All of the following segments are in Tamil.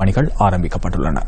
பணிகள் ஆரம்பிக்கப்பட்டுள்ளன.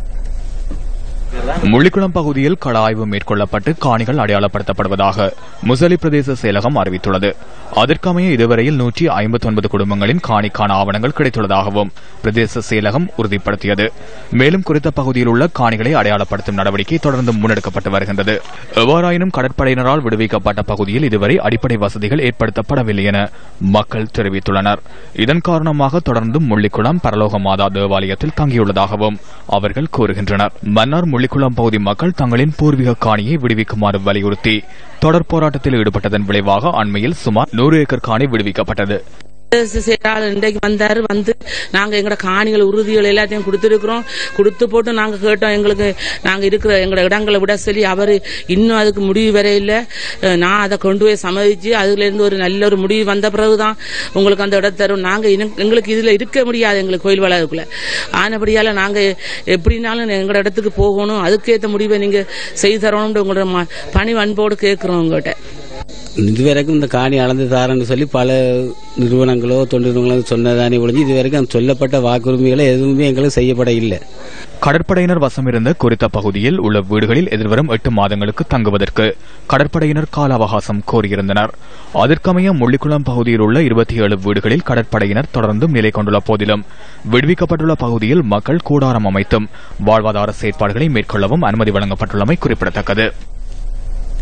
முள்ளிக்குளம் பகுதியில் கள ஆய்வு மேற்கொள்ளப்பட்டு காணிகள் அடையாளப்படுத்தப்படுவதாக முசலி பிரதேச செயலகம் அறிவித்துள்ளது. அதற்கமைய இதுவரையில் நூற்றி ஐம்பத்தி ஒன்பது குடும்பங்களின் காணிக்கான ஆவணங்கள் கிடைத்துள்ளதாகவும் பிரதேச செயலகம் உறுதிப்படுத்தியது. மேலும் குறித்த பகுதியில் உள்ள காணிகளை அடையாளப்படுத்தும் நடவடிக்கை தொடர்ந்து முன்னெடுக்கப்பட்டு வருகின்றது. எவ்வாறாயினும் கடற்படையினரால் விடுவிக்கப்பட்ட பகுதியில் இதுவரை அடிப்படை வசதிகள் ஏற்படுத்தப்படவில்லை என மக்கள் தெரிவித்துள்ளனர். இதன் காரணமாக தொடர்ந்து முள்ளிக்குளம் பரலோக மாதா தேவாலயத்தில் தங்கியுள்ளதாகவும் அவர்கள் கூறுகின்றனர். மன்னார் முள்ளிக்குளம் பகுதி மக்கள் தங்களின் பூர்வீக காணியை விடுவிக்குமாறு வலியுறுத்தி தொடர் போராட்டத்தில் ஈடுபட்டதன் விளைவாக அண்மையில் சுமார் நூறு ஏக்கர் காணி விடுவிக்கப்பட்டது. செயலாளர் இன்றைக்கு வந்தார் வந்து நாங்கள் எங்களோட காணிகள் உறுதிகள் எல்லாத்தையும் கொடுத்துருக்குறோம். கொடுத்து போட்டு நாங்கள் கேட்டோம் எங்களுக்கு நாங்கள் இருக்கிற எங்களோட இடங்களை விட சொல்லி அவர் இன்னும் அதுக்கு முடிவு வர நான் அதை கொண்டு போய் சம்மதிச்சு அதுலேருந்து ஒரு நல்ல ஒரு முடிவு வந்த பிறகு தான் உங்களுக்கு அந்த இடம் தரும். நாங்கள் எங்களுக்கு இதில் இருக்க முடியாது எங்களுக்கு கோயில் வளாகக்குள்ள. ஆனபடியால் நாங்கள் எப்படினாலும் எங்களோட இடத்துக்கு போகணும். அதுக்கேற்ற முடிவை நீங்கள் செய்து தரணும்னு உங்களோட ம- பணி அன்போடு கேட்குறோம் உங்கள்கிட்ட இதுவரைக்கும் இந்த காணி அளந்து தாரன்னு சொல்லி பல நிறுவனங்களோ தொண்டு நிறுவனங்களோ சொன்னதானே ஒழிஞ்சு இதுவரைக்கும் சொல்லப்பட்ட வாக்குரிமைகளை எதுவுமே எங்களுக்கு செய்யப்பட இல்லை கடற்படையினர் வசம் இருந்த குறித்த பகுதியில் உள்ள வீடுகளில் எதிர்வரும் எட்டு மாதங்களுக்கு தங்குவதற்கு கடற்படையினர் கால அவகாசம் கோரியிருந்தனர். அதற்கமைய முள்ளிக்குளம் பகுதியில் உள்ள இருபத்தி ஏழு வீடுகளில் கடற்படையினர் தொடர்ந்தும் நிலை கொண்டுள்ள போதிலும் விடுவிக்கப்பட்டுள்ள பகுதியில் மக்கள் கூடாரம் அமைத்தும் வாழ்வாதார செயற்பாடுகளை மேற்கொள்ளவும் அனுமதி வழங்கப்பட்டுள்ளமை குறிப்பிடத்தக்கது.